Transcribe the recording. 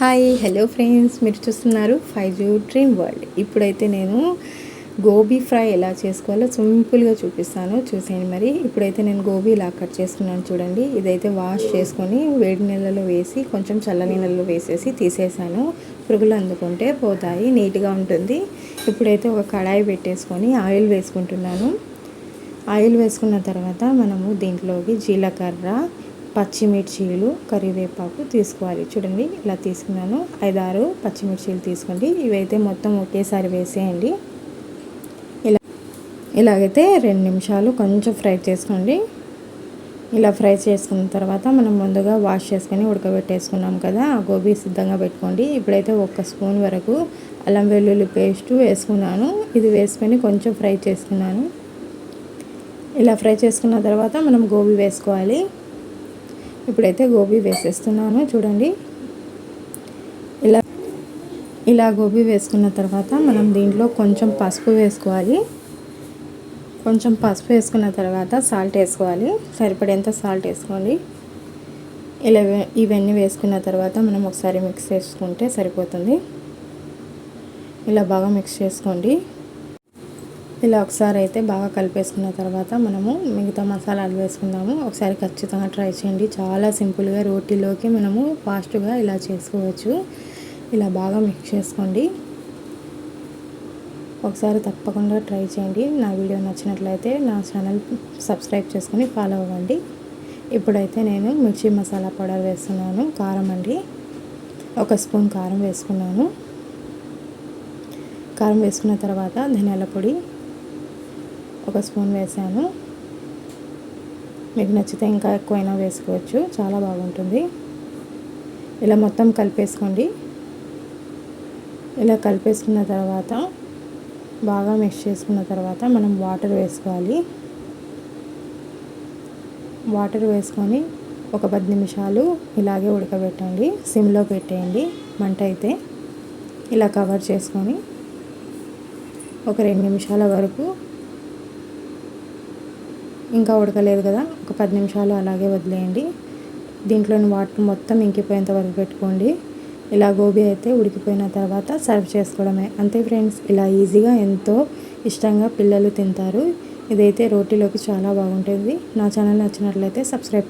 Hi hello friends మీరు చూస్తున్నారు five zoo dream world ఇప్పుడైతే నేను గోబీ ఫ్రై ఎలా చేసుకోవాలో సింపుల్గా చూపిస్తాను. చూసేయండి మరి. ఇప్పుడైతే నేను గోబీ ఇలా కట్ చేసుకున్నాను చూడండి. ఇదైతే వాష్ చేసుకొని వేడి నీళ్ళలో వేసి కొంచెం చల్ల నీళ్ళలో వేసేసి తీసేసాను. పురుగులు అందుకుంటే పోతాయి నీట్గా ఉంటుంది. ఇప్పుడైతే ఒక కడాయి పెట్టేసుకొని ఆయిల్ వేసుకుంటున్నాను. ఆయిల్ వేసుకున్న తర్వాత మనము దీంట్లోకి జీలకర్ర పచ్చిమిర్చీలు కరివేపాకు తీసుకోవాలి. చూడండి ఇలా తీసుకున్నాను. ఐదారు పచ్చిమిర్చీలు తీసుకోండి. ఇవైతే మొత్తం ఒకేసారి వేసేయండి. ఇలా ఇలాగైతే రెండు నిమిషాలు కొంచెం ఫ్రై చేసుకోండి. ఇలా ఫ్రై చేసుకున్న తర్వాత మనం ముందుగా వాష్ చేసుకొని ఉడకబెట్టేసుకున్నాం కదా ఆ గోబీ సిద్ధంగా పెట్టుకోండి. ఇప్పుడైతే ఒక స్పూన్ వరకు అల్లం వెల్లుల్లి పేస్ట్ వేసుకున్నాను. ఇది వేసుకొని కొంచెం ఫ్రై చేసుకున్నాను. ఇలా ఫ్రై చేసుకున్న తర్వాత మనం గోబీ వేసుకోవాలి. ఇప్పుడైతే గోబీ వేసేస్తున్నాను చూడండి. ఇలా ఇలా గోబీ వేసుకున్న తర్వాత మనం దీంట్లో కొంచెం పసుపు వేసుకోవాలి. కొంచెం పసుపు వేసుకున్న తర్వాత సాల్ట్ వేసుకోవాలి. సరిపడేంత సాల్ట్ వేసుకోండి. ఇలా ఇవన్నీ వేసుకున్న తర్వాత మనం ఒకసారి మిక్స్ చేసుకుంటే సరిపోతుంది. ఇలా బాగా మిక్స్ చేసుకోండి. ఇలా ఒకసారి అయితే బాగా కలిపేసుకున్న తర్వాత మనము మిగతా మసాలాలు వేసుకుందాము. ఒకసారి ఖచ్చితంగా ట్రై చేయండి. చాలా సింపుల్గా రోటీలోకి మనము ఫాస్ట్గా ఇలా చేసుకోవచ్చు. ఇలా బాగా మిక్స్ చేసుకోండి. ఒకసారి తప్పకుండా ట్రై చేయండి. నా వీడియో నచ్చినట్లయితే నా ఛానల్ సబ్స్క్రైబ్ చేసుకొని ఫాలో అవ్వండి. ఇప్పుడైతే నేను మిర్చి మసాలా పౌడర్ వేస్తున్నాను. కారం అండి. ఒక స్పూన్ కారం వేసుకున్నాను. కారం వేసుకున్న తర్వాత ధనియాల పొడి ఒక స్పూన్ వేసాను. మీకు నచ్చితే ఇంకా ఎక్కువైనా వేసుకోవచ్చు. చాలా బాగుంటుంది. ఇలా మొత్తం కలిపేసుకోండి. ఇలా కలిపేసుకున్న తర్వాత బాగా మిక్స్ చేసుకున్న తర్వాత మనం వాటర్ వేసుకోవాలి. వాటర్ వేసుకొని ఒక పది నిమిషాలు ఇలాగే ఉడకబెట్టండి. సిమ్లో పెట్టేయండి. మంట అయితే ఇలా కవర్ చేసుకొని ఒక రెండు నిమిషాల వరకు ఇంకా ఉడకలేదు కదా. ఒక పది నిమిషాలు అలాగే వదిలేయండి. దీంట్లోని వాటర్ మొత్తం ఇంకిపోయేంత వరకు పెట్టుకోండి. ఇలా గోబీ అయితే ఉడికిపోయిన తర్వాత సర్వ్ చేసుకోవడమే. అంతే ఫ్రెండ్స్ ఇలా ఈజీగా ఎంతో ఇష్టంగా పిల్లలు తింటారు. ఇదైతే రోటీలోకి చాలా బాగుంటుంది. నా ఛానల్ నచ్చినట్లయితే సబ్స్క్రైబ్